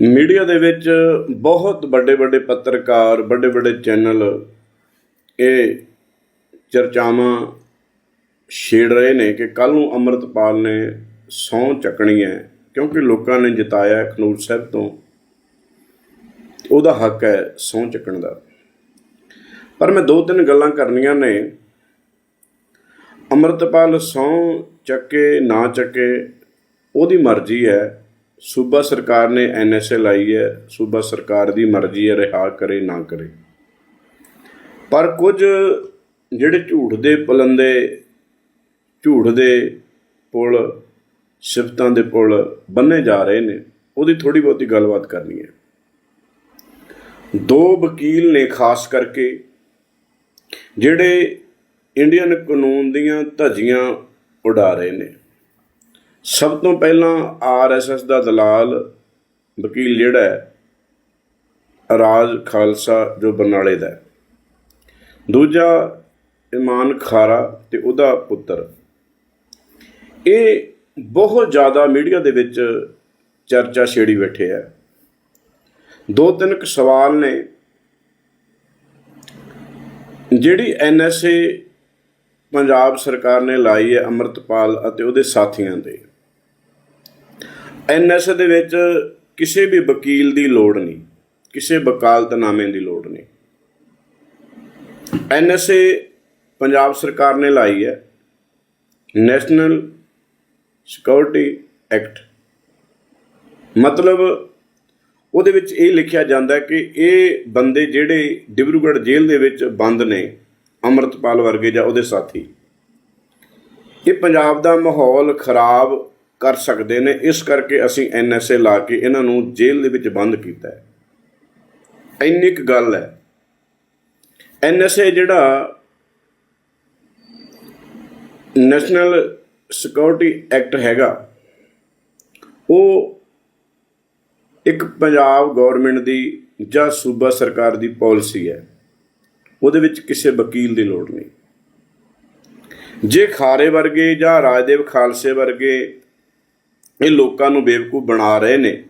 Media ਦੇ ਵਿੱਚ ਬਹੁਤ ਵੱਡੇ ਵੱਡੇ ਪੱਤਰਕਾਰ, ਵੱਡੇ ਵੱਡੇ ਚੈਨਲ ਇਹ ਚਰਚਾਵਾਂ ਛੇੜ ਰਹੇ ਨੇ ਕਿ ਕੱਲ ਨੂੰ ਅੰਮ੍ਰਿਤਪਾਲ ਨੇ ਸਹੁੰ ਚੱਕਣੀ ਹੈ ਕਿਉਂਕਿ ਲੋਕਾਂ ਨੇ ਜਿਤਾਇਆ ਹੈ ਖਨੂਰ ਸਾਹਿਬ ਤੋਂ। ਉਹਦਾ ਹੱਕ ਹੈ ਸਹੁੰ ਚੱਕਣ ਦਾ। ਪਰ ਮੈਂ ਦੋ ਤਿੰਨ ਗੱਲਾਂ ਕਰਨੀਆਂ ਨੇ। ਅੰਮ੍ਰਿਤਪਾਲ ਸਹੁੰ ਚੱਕੇ, ਨਾ ਚੱਕੇ, ਉਹਦੀ ਮਰਜ਼ੀ ਹੈ। ਸੂਬਾ ਸਰਕਾਰ ਨੇ ਐਨਐਸਏ ਲਾਈ ਹੈ, ਸੂਬਾ ਸਰਕਾਰ ਦੀ ਮਰਜ਼ੀ ਹੈ, ਰਿਹਾ ਕਰੇ, ਨਾ ਕਰੇ। ਪਰ ਕੁਝ ਜਿਹੜੇ ਝੂਠ ਦੇ ਪਲੰਦੇ ਝੂਠ ਦੇ ਪੁਲ, ਸਿਫਤਾਂ ਦੇ ਪੁਲ ਬੰਨੇ ਜਾ ਰਹੇ ਨੇ, ਉਹਦੀ ਥੋੜੀ ਬਹੁਤੀ ਗੱਲਬਾਤ ਕਰਨੀ ਹੈ। ਦੋ ਵਕੀਲ ਨੇ ਖਾਸ ਕਰਕੇ ਜਿਹੜੇ ਇੰਡੀਅਨ ਕਾਨੂੰਨ ਦੀਆਂ ਧੱਜੀਆਂ ਉਡਾ ਰਹੇ ਨੇ। ਸਭ ਤੋਂ ਪਹਿਲਾਂ ਆਰਐਸਐਸ ਦਾ ਦਲਾਲ ਵਕੀਲ ਜਿਹੜਾ ਹੈ, ਰਾਜ ਖਾਲਸਾ ਜੋ ਬਰਨਾਲੇ ਦਾ ਦੂਜਾ ਇਮਾਨ ਖਾਰਾ ਤੇ ਉਹਦਾ ਪੁੱਤਰ। ਇਹ ਬਹੁਤ ਜ਼ਿਆਦਾ ਮੀਡੀਆ ਦੇ ਵਿੱਚ ਚਰਚਾ ਛੇੜੀ ਬੈਠੇ ਹੈ ਦੋ ਤਿੰਨ ਕੁ ਸਵਾਲ ਨੇ। ਜਿਹੜੀ ਐਨਐਸਏ ਪੰਜਾਬ ਸਰਕਾਰ ਨੇ ਲਾਈ ਹੈ ਅੰਮ੍ਰਿਤਪਾਲ ਅਤੇ ਉਹਦੇ ਸਾਥੀਆਂ ਦੇ ਐਨਐਸਏ ਦੇ ਵਿੱਚ ਕਿਸੇ ਵੀ ਵਕੀਲ ਦੀ ਲੋੜ ਨਹੀਂ, ਕਿਸੇ ਵਕਾਲਤਨਾਮੇ ਦੀ ਲੋੜ ਨਹੀਂ। ਐਨਐਸਏ ਪੰਜਾਬ ਸਰਕਾਰ ਨੇ ਲਾਈ ਹੈ, ਨੈਸ਼ਨਲ ਸਿਕਿਉਰਿਟੀ ਐਕਟ। ਮਤਲਬ ਉਹਦੇ ਵਿੱਚ ਇਹ ਲਿਖਿਆ ਜਾਂਦਾ ਕਿ ਇਹ ਬੰਦੇ ਜਿਹੜੇ ਡਿਬਰੂਗੜ੍ਹ ਜੇਲ੍ਹ ਦੇ ਵਿੱਚ ਬੰਦ ਨੇ, ਅੰਮ੍ਰਿਤਪਾਲ ਵਰਗੇ ਜਾਂ ਉਹਦੇ ਸਾਥੀ। ਇਹ ਪੰਜਾਬ ਦਾ ਮਾਹੌਲ ਖਰਾਬ ਕਰ ਸਕਦੇ ਨੇ। ਇਸ ਕਰਕੇ ਅਸੀਂ ਐਨਐਸਏ ਲਾ ਕੇ ਇਹਨਾਂ ਨੂੰ ਜੇਲ੍ਹ ਦੇ ਵਿੱਚ ਬੰਦ ਕੀਤਾ ਹੈ। ਇੰਨੀ ਕੁ ਗੱਲ ਹੈ। ਐਨਐਸਏ ਜਿਹੜਾ ਨੈਸ਼ਨਲ ਸਿਕਿਉਰਿਟੀ ਐਕਟ ਹੈਗਾ, ਉਹ ਇੱਕ ਪੰਜਾਬ ਗਵਰਨਮੈਂਟ ਦੀ ਜਾਂ ਸੂਬਾ ਸਰਕਾਰ ਦੀ ਪਾਲਿਸੀ ਹੈ। ਉਹਦੇ ਵਿੱਚ ਕਿਸੇ ਵਕੀਲ ਦੀ ਲੋੜ ਨਹੀਂ। ਜੇ ਖਾਰੇ ਵਰਗੇ ਜਾਂ ਰਾਜਦੇਵ ਖਾਲਸੇ ਵਰਗੇ ਇਹ ਲੋਕਾਂ ਨੂੰ ਬੇਵਕੂਫ ਬਣਾ ਰਹੇ ਨੇ।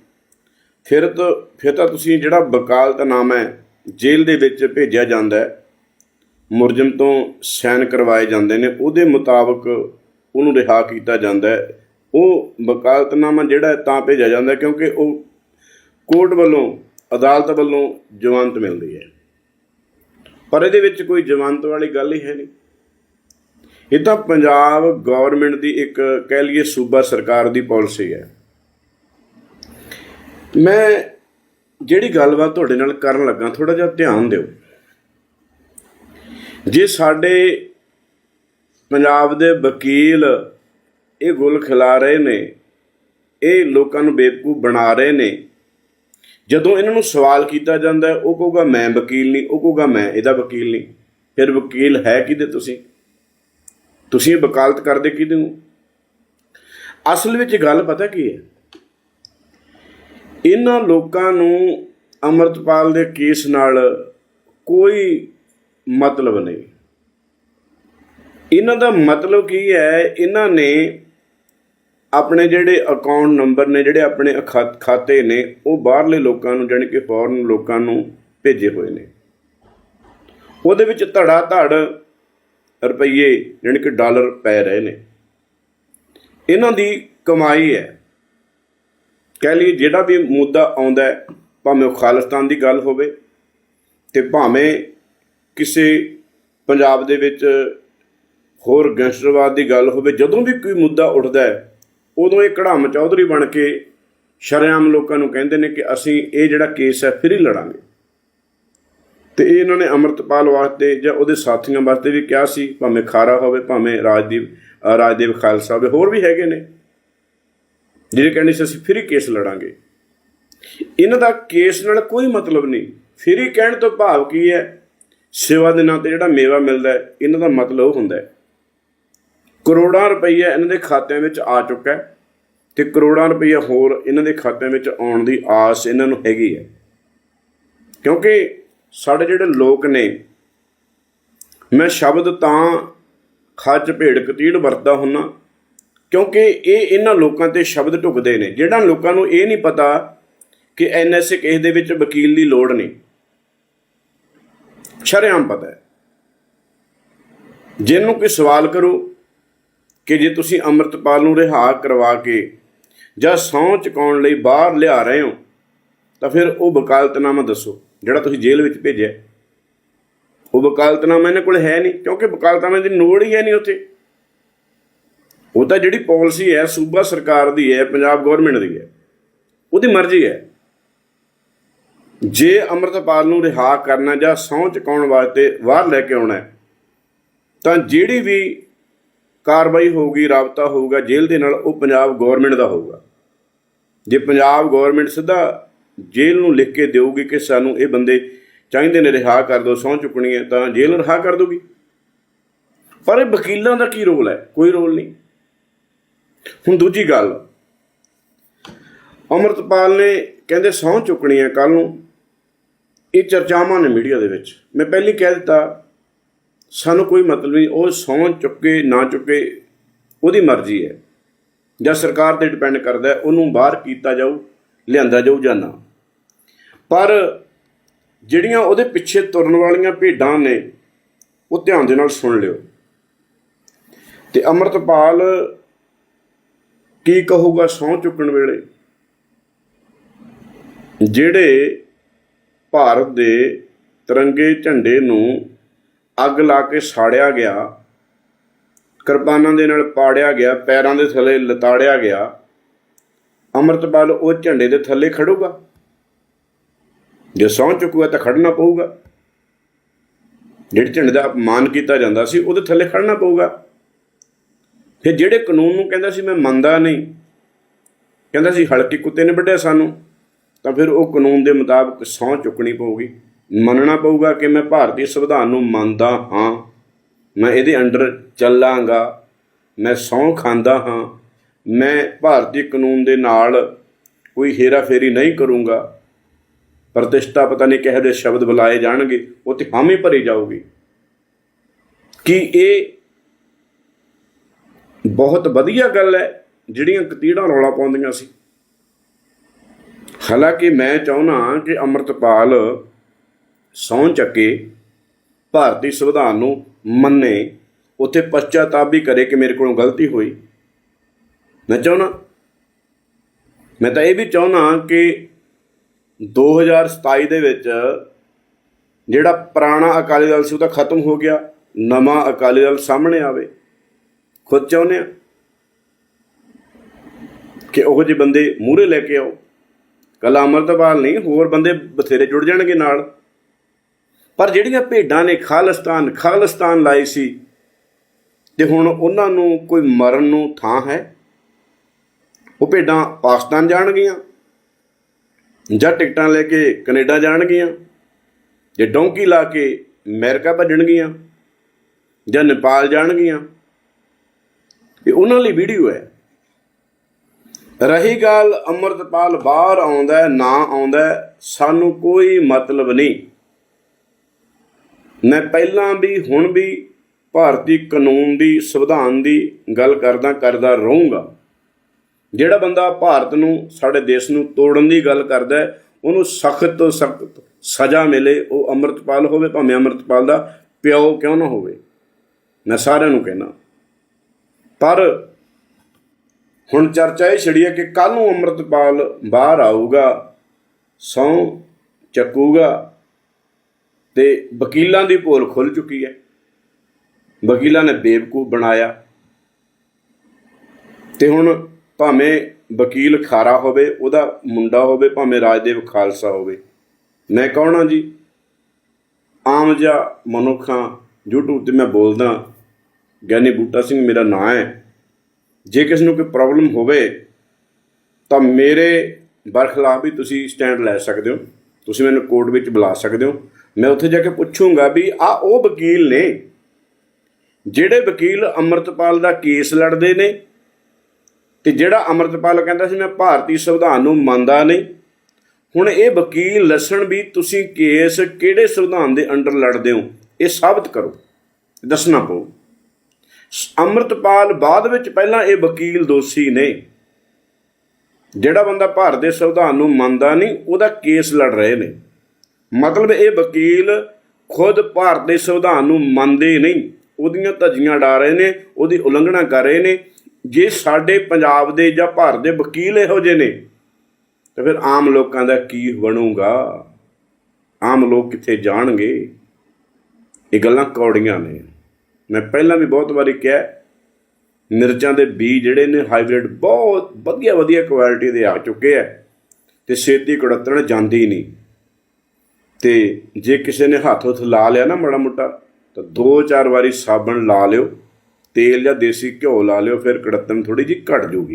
ਫਿਰ ਤਾਂ ਫਿਰ ਤਾਂ ਤੁਸੀਂ ਜਿਹੜਾ ਵਕਾਲਤਨਾਮਾ ਹੈ, ਜੇਲ੍ਹ ਦੇ ਵਿੱਚ ਭੇਜਿਆ ਜਾਂਦਾ ਹੈ। ਮੁਰਜਮ ਤੋਂ ਸਾਈਨ ਕਰਵਾਏ ਜਾਂਦੇ ਨੇ। ਉਹਦੇ ਮੁਤਾਬਕ ਉਹਨੂੰ ਰਿਹਾ ਕੀਤਾ ਜਾਂਦਾ ਹੈ। ਉਹ ਵਕਾਲਤਨਾਮਾ ਜਿਹੜਾ ਤਾਂ ਭੇਜਿਆ ਜਾਂਦਾ ਕਿਉਂਕਿ ਉਹ ਕੋਰਟ ਵੱਲੋਂ, ਅਦਾਲਤ ਵੱਲੋਂ ਜ਼ਮਾਨਤ ਮਿਲਦੀ ਹੈ। ਪਰ ਇਹਦੇ ਵਿੱਚ ਕੋਈ ਜ਼ਮਾਨਤ ਵਾਲੀ ਗੱਲ ਹੀ ਹੈ ਨਹੀਂ। ਇਹ ਤਾਂ ਪੰਜਾਬ ਗਵਰਨਮੈਂਟ ਦੀ ਇੱਕ ਕਹਿ ਲਈਏ ਸੂਬਾ ਸਰਕਾਰ ਦੀ ਪਾਲਿਸੀ ਹੈ। ਮੈਂ ਜਿਹੜੀ ਗੱਲਬਾਤ ਤੁਹਾਡੇ ਨਾਲ ਕਰਨ ਲੱਗਾ ਥੋੜਾ ਜਿਹਾ ਧਿਆਨ ਦਿਓ। ਜੇ ਸਾਡੇ ਪੰਜਾਬ ਦੇ ਵਕੀਲ ਇਹ ਗੁਲ ਖਿਲਾ ਰਹੇ ਨੇ, ਇਹ ਲੋਕਾਂ ਨੂੰ ਬੇਵਕੂਫ ਬਣਾ ਰਹੇ ਨੇ, ਜਦੋਂ ਇਹਨਾਂ ਨੂੰ ਸਵਾਲ ਕੀਤਾ ਜਾਂਦਾ ਉਹ ਕਹੂਗਾ, ਮੈਂ ਵਕੀਲ ਨਹੀਂ। ਉਹ ਕਹੂਗਾ, ਮੈਂ ਇਹਦਾ ਵਕੀਲ ਨਹੀਂ। ਫਿਰ ਵਕੀਲ ਹੈ ਕਿਹਦੇ ਤੁਸੀਂ? ਤੁਸੀਂ ਇਹ ਵਕਾਲਤ ਕਰਦੇ ਕਿਹਦੇ ਹੋ? ਅਸਲ ਵਿੱਚ ਗੱਲ ਪਤਾ ਕੀ ਹੈ? ਇਹਨਾਂ ਲੋਕਾਂ ਨੂੰ ਅਮਰਤਪਾਲ ਦੇ ਕੇਸ ਨਾਲ ਕੋਈ ਮਤਲਬ ਨਹੀਂ। ਇਹਨਾਂ ਦਾ ਮਤਲਬ ਕੀ ਹੈ? ਇਹਨਾਂ ਨੇ ਆਪਣੇ ਜਿਹੜੇ ਅਕਾਊਂਟ ਨੰਬਰ ਨੇ, ਜਿਹੜੇ ਆਪਣੇ ਖਾ- ਖਾਤੇ ਨੇ, ਉਹ ਬਾਹਰਲੇ ਲੋਕਾਂ ਨੂੰ, ਜਾਣੀ ਕਿ ਫੋਰਨ ਲੋਕਾਂ ਨੂੰ ਭੇਜੇ ਹੋਏ ਨੇ। ਉਹਦੇ ਵਿੱਚ ਧੜਾ ਧੜ ਰੁਪਈਏ ਜਾਣੀ ਕਿ ਡਾਲਰ ਪੈ ਰਹੇ ਨੇ। ਇਹਨਾਂ ਦੀ ਕਮਾਈ ਹੈ। ਕਹਿ ਲਈ ਜਿਹੜਾ ਵੀ ਮੁੱਦਾ ਆਉਂਦਾ ਭਾਵੇਂ ਉਹ ਖਾਲਿਸਤਾਨ ਦੀ ਗੱਲ ਹੋਵੇ ਤੇ ਭਾਵੇਂ ਕਿਸੇ ਪੰਜਾਬ ਦੇ ਵਿੱਚ ਹੋਰ ਗੈਂਗਸਟਰਵਾਦ ਦੀ ਗੱਲ ਹੋਵੇ, ਜਦੋਂ ਵੀ ਕੋਈ ਮੁੱਦਾ ਉੱਠਦਾ ਹੈ, ਉਦੋਂ ਇਹ ਕੜਾਮ ਚੌਧਰੀ ਬਣ ਕੇ ਸ਼ਰੇਆਮ ਲੋਕਾਂ ਨੂੰ ਕਹਿੰਦੇ ਨੇ ਕਿ ਅਸੀਂ ਇਹ ਜਿਹੜਾ ਕੇਸ ਹੈ, ਫਿਰ ਹੀ ਲੜਾਂਗੇ। ਤੇ ਇਹ ਇਹਨਾਂ ਨੇ ਅਮਰਤਪਾਲ ਵਾਸਤੇ ਜਾਂ ਉਹਦੇ ਸਾਥੀਆਂ ਵਾਸਤੇ ਵੀ ਕਿਹਾ ਸੀ ਭਾਵੇਂ ਖਾਰਾ ਹੋਵੇ ਭਾਵੇਂ ਰਾਜਦੀਪ ਅ, ਰਾਜਦੇਵ ਖਾਲਸਾ ਹੋਵੇ ਹੋਰ ਵੀ ਹੈਗੇ ਨੇ। ਜਿਹੜੇ ਕਹਿੰਦੇ ਸੀ ਅਸੀਂ ਫਿਰ ਹੀ ਕੇਸ ਲੜਾਂਗੇ। ਇਹਨਾਂ ਦਾ ਕੇਸ ਨਾਲ ਕੋਈ ਮਤਲਬ ਨਹੀਂ। ਫਿਰ ਹੀ ਕਹਿਣ ਤੋਂ ਭਾਵ ਕੀ ਹੈ ਸੇਵਾ ਦੇ ਨਾਂ ਤੇ ਜਿਹੜਾ ਮੇਵਾ ਮਿਲਦਾ ਇਹਨਾਂ ਦਾ ਮਤਲਬ ਹੁੰਦਾ ਹੈ। ਕਰੋੜਾਂ ਰੁਪਈਆ ਇਹਨਾਂ ਦੇ ਖਾਤਿਆਂ ਵਿੱਚ ਆ ਚੁੱਕਾ ਹੈ ਤੇ ਕਰੋੜਾਂ ਰੁਪਈਆ ਹੋਰ ਇਹਨਾਂ ਦੇ ਖਾਤਿਆਂ ਵਿੱਚ ਆਉਣ ਦੀ ਆਸ ਇਹਨਾਂ ਨੂੰ ਹੈਗੀ ਹੈ। ਕਿਉਂਕਿ ਸਾਡੇ ਜਿਹੜੇ ਲੋਕ ਨੇ, ਮੈਂ ਸ਼ਬਦ ਤਾਂ ਖੱਜ ਭੇੜ ਕਤੀੜ ਵਰਤਦਾ ਹੁੰਨਾ, ਕਿਉਂਕਿ ਇਹ ਇਹਨਾਂ ਲੋਕਾਂ ਤੇ ਸ਼ਬਦ ਢੁਕਦੇ ਨੇ, ਜਿਹੜਾ ਲੋਕਾਂ ਨੂੰ ਇਹ ਨਹੀਂ ਪਤਾ ਕਿ ਐਨਐਸਏ ਕੇਸ ਦੇ ਵਿੱਚ ਵਕੀਲ ਦੀ ਲੋੜ ਨਹੀਂ। ਸ਼ਰਿਆਮ ਪਤਾ ਹੈ। ਜਿਹਨੂੰ ਕੋਈ ਸਵਾਲ ਕਰੋ ਕਿ ਜੇ ਤੁਸੀਂ ਅੰਮ੍ਰਿਤਪਾਲ ਨੂੰ ਰਿਹਾ ਕਰਵਾ ਕੇ ਜਾਂ ਸਹੁੰ ਚੁਕਾਉਣ ਲਈ ਬਾਹਰ ਲਿਆ ਰਹੇ ਹੋ, ਤਾਂ ਫਿਰ ਉਹ ਵਕਾਲਤਨਾਮਾ ਦੱਸੋ। ਜਿਹੜਾ ਤੁਸੀਂ ਜੇਲ੍ਹ ਵਿੱਚ ਭੇਜਿਆ। ਉਹ ਵਕਾਲਤਨਾਮਾ ਇਹਨਾਂ ਕੋਲ ਹੈ ਨਹੀਂ, ਕਿਉਂਕਿ ਵਕਾਲਤਨਾਮੇ ਦੀ ਲੋੜ ਹੀ ਹੈ ਨਹੀਂ ਉੱਥੇ। ਉਹ ਤਾਂ ਜਿਹੜੀ ਪਾਲਿਸੀ ਹੈ, ਸੂਬਾ ਸਰਕਾਰ ਦੀ ਹੈ, ਪੰਜਾਬ ਗਵਰਨਮੈਂਟ ਦੀ ਹੈ। ਉਹਦੀ ਮਰਜ਼ੀ ਹੈ। ਜੇ ਅੰਮ੍ਰਿਤਪਾਲ ਨੂੰ ਰਿਹਾ ਕਰਨਾ ਜਾਂ ਸਹੁੰ ਚੁਕਾਉਣ ਵਾਸਤੇ ਬਾਹਰ ਲੈ ਕੇ ਆਉਣਾ ਤਾਂ ਜਿਹੜੀ ਵੀ ਕਾਰਵਾਈ ਹੋਊਗੀ, ਰਾਬਤਾ ਹੋਊਗਾ ਜੇਲ੍ਹ ਦੇ ਨਾਲ, ਉਹ ਪੰਜਾਬ ਗਵਰਨਮੈਂਟ ਦਾ ਹੋਊਗਾ। ਜੇ ਪੰਜਾਬ ਗਵਰਨਮੈਂਟ ਸਿੱਧਾ ਜੇਲ੍ਹ ਨੂੰ ਲਿਖ ਕੇ ਦੇਊਗੀ ਕਿ ਸਾਨੂੰ ਇਹ ਬੰਦੇ ਚਾਹੀਦੇ ਨੇ ਰਿਹਾ ਕਰ ਦਿਓ ਸਹੁੰ ਚੁੱਕਣੀ ਹੈ, ਤਾਂ ਜੇਲ੍ਹ ਰਿਹਾ ਕਰ ਦੂਗੀ। ਪਰ ਇਹ ਵਕੀਲਾਂ ਦਾ ਕੀ ਰੋਲ ਹੈ? ਕੋਈ ਰੋਲ ਨਹੀਂ। ਹੁਣ ਦੂਜੀ ਗੱਲ। ਅਮਰਤਪਾਲ ਨੇ ਕਹਿੰਦੇ ਸਹੁੰ ਚੁੱਕਣੀ ਹੈ ਕੱਲ ਨੂੰ। ਇਹ ਚਰਚਾਵਾਂ ਨੇ ਮੀਡੀਆ ਦੇ ਵਿੱਚ। ਮੈਂ ਪਹਿਲੀ ਕਹਿ ਦਿੱਤਾ, ਸਾਨੂੰ ਕੋਈ ਮਤਲਬ ਨਹੀਂ, ਉਹ ਸਹੁੰ ਚੁੱਕੇ, ਨਾ ਚੁੱਕੇ, ਉਹਦੀ ਮਰਜ਼ੀ ਹੈ। ਜਾਂ ਸਰਕਾਰ ਤੇ ਡਿਪੈਂਡ ਕਰਦਾ ਉਹਨੂੰ ਬਾਹਰ ਕੀਤਾ ਜਾਊ, ਲਿਆਂਦਾ ਜਾਊ ਜਾਂ ਨਾ। ਪਰ ਜਿਹੜੀਆਂ ਉਹਦੇ ਪਿੱਛੇ ਤੁਰਨ ਵਾਲੀਆਂ ਭੇਡਾਂ ਨੇ, ਉਹ ਧਿਆਨ ਦੇ ਨਾਲ ਸੁਣ ਲਿਓ। ਤੇ ਅਮਰਤਪਾਲ ਕੀ ਕਹੂਗਾ ਸਹੁੰ ਚੁੱਕਣ ਵੇਲੇ? ਜਿਹੜੇ ਭਾਰਤ ਦੇ ਤਿਰੰਗੇ ਝੰਡੇ ਨੂੰ ਅੱਗ ਲਾ ਕੇ ਸਾੜਿਆ ਗਿਆ, ਕਿਰਪਾਨਾਂ ਦੇ ਨਾਲ ਪਾੜਿਆ ਗਿਆ, ਪੈਰਾਂ ਦੇ ਥੱਲੇ ਲਤਾੜਿਆ ਗਿਆ, ਅਮਰਤਪਾਲ ਉਹ ਝੰਡੇ ਦੇ ਥੱਲੇ ਖੜੂਗਾ? ਜੇ ਸਹੁੰ ਚੁੱਕੂਗਾ ਤਾਂ ਖੜਨਾ ਪਊਗਾ। ਜਿਹੜੇ ਝੰਡੇ ਦਾ ਅਪਮਾਨ ਕੀਤਾ ਜਾਂਦਾ ਸੀ, ਉਹਦੇ ਥੱਲੇ ਖੜਨਾ ਪਊਗਾ। ਫਿਰ ਜਿਹੜੇ ਕਾਨੂੰਨ ਨੂੰ ਕਹਿੰਦਾ ਸੀ, ਮੈਂ ਮੰਨਦਾ ਨਹੀਂ। ਕਹਿੰਦਾ ਸੀ, ਹਲਕੀ ਕੁੱਤੇ ਨੇ ਵੱਢਿਆ ਸਾਨੂੰ। ਤਾਂ ਫਿਰ ਉਹ ਕਾਨੂੰਨ ਦੇ ਮੁਤਾਬਕ ਸਹੁੰ ਚੁੱਕਣੀ ਪਊਗੀ। ਮੰਨਣਾ ਪਊਗਾ ਕਿ ਮੈਂ ਭਾਰਤੀ ਸੰਵਿਧਾਨ ਨੂੰ ਮੰਨਦਾ ਹਾਂ। ਮੈਂ ਇਹਦੇ ਅੰਡਰ ਚੱਲਾਂਗਾ। ਮੈਂ ਸਹੁੰ ਖਾਂਦਾ ਹਾਂ। ਮੈਂ ਭਾਰਤੀ ਕਾਨੂੰਨ ਦੇ ਨਾਲ ਕੋਈ ਹੇਰਾਫੇਰੀ ਨਹੀਂ ਕਰੂੰਗਾ। ਪ੍ਰਤਿਸ਼ਠਾ ਪਤਾ ਨਹੀਂ ਕਿਹੋ ਜਿਹੇ ਸ਼ਬਦ ਬੁਲਾਏ ਜਾਣਗੇ, ਉਹ ਤੇ ਹਾਮੀ ਭਰੀ ਜਾਊਗੀ ਕਿ ਇਹ ਬਹੁਤ ਵਧੀਆ ਗੱਲ ਹੈ ਜਿਹੜੀਆਂ ਕਤੀੜਾਂ ਰੌਲਾ ਪਾਉਂਦੀਆਂ ਸੀ? ਹਾਲਾਂਕਿ ਮੈਂ ਚਾਹੁੰਦਾ ਕਿ ਅਮਰਤਪਾਲ ਸਹੁੰ ਚੱਕੇ, ਭਾਰਤੀ ਸੰਵਿਧਾਨ ਨੂੰ ਮੰਨੇ, ਉੱਥੇ ਪਛਤਾਤਾਪ ਵੀ ਕਰੇ ਕਿ ਮੇਰੇ ਕੋਲੋਂ ਗਲਤੀ ਹੋਈ। ਮੈਂ ਚਾਹੁੰਦਾ, ਮੈਂ ਤਾਂ ਇਹ ਵੀ ਚਾਹੁੰਦਾ ਕਿ 2027 ਦੇ ਵਿੱਚ ਜਿਹੜਾ ਪੁਰਾਣਾ ਅਕਾਲੀ ਦਲ ਸੀ ਉਹ ਤਾਂ ਖਤਮ ਹੋ ਗਿਆ, ਨਵਾਂ ਅਕਾਲੀ ਦਲ ਸਾਹਮਣੇ ਆਵੇ, ਖੁਦ ਚਾਹੁੰਦੇ ਆ ਕਿ ਉਹ ਜਿਹੇ ਬੰਦੇ ਮੂਹਰੇ ਲੈ ਕੇ ਆਓ। ਕੱਲਾ ਅਮਰਤਪਾਲ ਨਹੀਂ, ਹੋਰ ਬੰਦੇ ਬਥੇਰੇ ਜੁੜ ਜਾਣਗੇ ਨਾਲ। ਪਰ ਜਿਹੜੀਆਂ ਭੇਡਾਂ ਨੇ ਖਾਲਿਸਤਾਨ ਖਾਲਿਸਤਾਨ ਲਾਈ ਸੀ, ਤੇ ਹੁਣ ਉਹਨਾਂ ਨੂੰ ਕੋਈ ਮਰਨ ਨੂੰ ਥਾਂ ਹੈ? ਉਹ ਭੇਡਾਂ ਪਾਕਿਸਤਾਨ ਜਾਣਗੀਆਂ। ਜਾਂ ਟਿਕਟਾਂ ਲੈ ਕੇ ਕੈਨੇਡਾ ਜਾਣਗੀਆਂ ਜਾਂ ਡੌਂਕੀ ਲਾ ਕੇ ਅਮਰੀਕਾ ਭੱਜਣਗੀਆਂ ਜਾਂ ਨੇਪਾਲ ਜਾਣਗੀਆਂ ਇਹ ਉਹਨਾਂ ਲਈ ਵੀਡੀਓ ਹੈ। ਰਹੀ ਗੱਲ, ਅਮਰਤਪਾਲ ਬਾਹਰ ਆਉਂਦਾ ਨਾ ਆਉਂਦਾ ਸਾਨੂੰ ਕੋਈ ਮਤਲਬ ਨਹੀਂ। ਮੈਂ ਪਹਿਲਾਂ ਵੀ, ਹੁਣ ਵੀ ਭਾਰਤੀ ਕਾਨੂੰਨ ਦੀ, ਸੰਵਿਧਾਨ ਦੀ ਗੱਲ ਕਰਦਾ ਕਰਦਾ ਰਹੂੰਗਾ। ਜਿਹੜਾ ਬੰਦਾ ਭਾਰਤ ਨੂੰ, ਸਾਡੇ ਦੇਸ਼ ਨੂੰ ਤੋੜਨ ਦੀ ਗੱਲ ਕਰਦਾ ਹੈ, ਉਹਨੂੰ ਸਖਤ ਤੋਂ ਸਖਤ ਸਜ਼ਾ ਮਿਲੇ, ਉਹ ਅਮਰਤਪਾਲ ਹੋਵੇ, ਭਾਵੇਂ ਅਮਰਤਪਾਲ ਦਾ ਪਿਓ ਕਿਉਂ ਨਾ ਹੋਵੇ। ਮੈਂ ਸਾਰਿਆਂ ਨੂੰ ਕਹਿਣਾ। ਪਰ ਹੁਣ ਚਰਚਾ ਇਹ ਛੜੀ ਹੈ ਕਿ ਕੱਲ ਨੂੰ ਅਮਰਤਪਾਲ ਬਾਹਰ ਆਊਗਾ ਸੌ ਚੱਕੂਗਾ ਤੇ ਵਕੀਲਾਂ ਦੀ ਪੋਲ ਖੁੱਲ ਚੁੱਕੀ ਹੈ। ਵਕੀਲਾਂ ਨੇ ਬੇਵਕੂਫ ਬਣਾਇਆ। ਤੇ ਹੁਣ ਭਾਵੇਂ ਵਕੀਲ ਖਾਰਾ ਹੋਵੇ, ਉਹਦਾ ਮੁੰਡਾ ਹੋਵੇ, ਭਾਵੇਂ ਰਾਜਦੇਵ ਖਾਲਸਾ ਹੋਵੇ। ਮੈਂ ਕਹਣਾ ਜੀ? ਆਮ ਜਿਹਾ ਮਨੁੱਖਾਂ YouTube ਤੇ ਮੈਂ ਬੋਲਦਾ ਗਿਆਨੀ ਬੂਟਾ ਸਿੰਘ ਮੇਰਾ ਨਾਂ ਹੈ। ਜੇ ਕਿਸ ਨੂੰ ਕੋਈ ਪ੍ਰੋਬਲਮ ਹੋਵੇ, ਤਾਂ ਮੇਰੇ ਬਰਖਲਾਫ ਵੀ ਤੁਸੀਂ ਸਟੈਂਡ ਲੈ ਸਕਦੇ ਹੋ। ਤੁਸੀਂ ਮੈਨੂੰ ਕੋਰਟ ਵਿੱਚ ਬੁਲਾ ਸਕਦੇ ਹੋ। ਮੈਂ ਉੱਥੇ ਜਾ ਕੇ ਪੁੱਛੂੰਗਾ ਵੀ ਆ ਉਹ ਵਕੀਲ ਨੇ, ਜਿਹੜੇ ਵਕੀਲ ਅਮਰਤਪਾਲ ਦਾ ਕੇਸ ਲੜਦੇ ਨੇ ਤੇ ਜਿਹੜਾ ਅਮਰਤਪਾਲ ਕਹਿੰਦਾ ਸੀ, ਮੈਂ ਭਾਰਤੀ ਸੰਵਿਧਾਨ ਨੂੰ ਮੰਨਦਾ ਨਹੀਂ। ਹੁਣ ਇਹ ਵਕੀਲ ਲੱਸਣ ਵੀ ਤੁਸੀਂ ਕੇਸ ਕਿਹੜੇ ਸੰਵਿਧਾਨ ਦੇ ਅੰਡਰ ਲੜਦੇ ਹੋ? ਇਹ ਸਾਬਤ ਕਰੋ ਦੱਸਣਾ ਪਊ। ਅਮਰਤਪਾਲ ਬਾਅਦ ਵਿੱਚ ਪਹਿਲਾਂ ਇਹ ਵਕੀਲ ਦੋਸ਼ੀ ਨੇ। ਜਿਹੜਾ ਬੰਦਾ ਭਾਰਤ ਦੇ ਸੰਵਿਧਾਨ ਨੂੰ ਮੰਨਦਾ ਨਹੀਂ, ਉਹਦਾ ਕੇਸ ਲੜ ਰਹੇ ਨੇ। ਮਤਲਬ ਇਹ ਵਕੀਲ ਖੁਦ ਭਾਰਤ ਦੇ ਸੰਵਿਧਾਨ ਨੂੰ ਮੰਨਦੇ ਨਹੀਂ। ਉਹਦੀਆਂ ਧੱਜੀਆਂ ਡਾ ਰਹੇ ਨੇ, ਉਹਦੀ ਉਲੰਘਣਾ ਕਰ ਰਹੇ ਨੇ। ਜੇ ਸਾਡੇ ਪੰਜਾਬ ਦੇ ਜਾਂ ਭਾਰਤ ਦੇ ਵਕੀਲ ਇਹੋ ਜਿਹੇ ਨੇ, ਤਾਂ ਫਿਰ ਆਮ ਲੋਕਾਂ ਦਾ ਕੀ ਬਣੂਗਾ? ਆਮ ਲੋਕ ਕਿੱਥੇ ਜਾਣਗੇ? ਇਹ ਗੱਲਾਂ ਕੌੜੀਆਂ ਨੇ। ਮੈਂ ਪਹਿਲਾਂ ਵੀ ਬਹੁਤ ਵਾਰੀ ਕਿਹਾ, ਮਿਰਚਾਂ ਦੇ ਬੀਜ ਜਿਹੜੇ ਨੇ ਹਾਈਬ੍ਰਿਡ ਬਹੁਤ ਵਧੀਆ ਵਧੀਆ ਕੁਆਲਿਟੀ ਦੇ ਆ ਚੁੱਕੇ ਆ ਤੇ ਛੇਤੀ ਕੁੜੱਤਣ ਜਾਂਦੀ ਨਹੀਂ। ਤੇ ਜੇ ਕਿਸੇ ਨੇ ਹੱਥ ਹੁੱਥ ਲਾ ਲਿਆ ਨਾ ਮਾੜਾ ਮੋਟਾ ਤਾਂ ਦੋ ਚਾਰ ਵਾਰੀ ਸਾਬਣ ਲਾ ਲਿਓ। ਤੇਲ ਜਾਂ ਦੇਸੀ ਘਿਓ ਲਾ ਲਿਓ ਫਿਰ ਕੜੱਤਣ ਥੋੜੀ ਜਿਹੀ ਘਟ ਜੂਗੀ।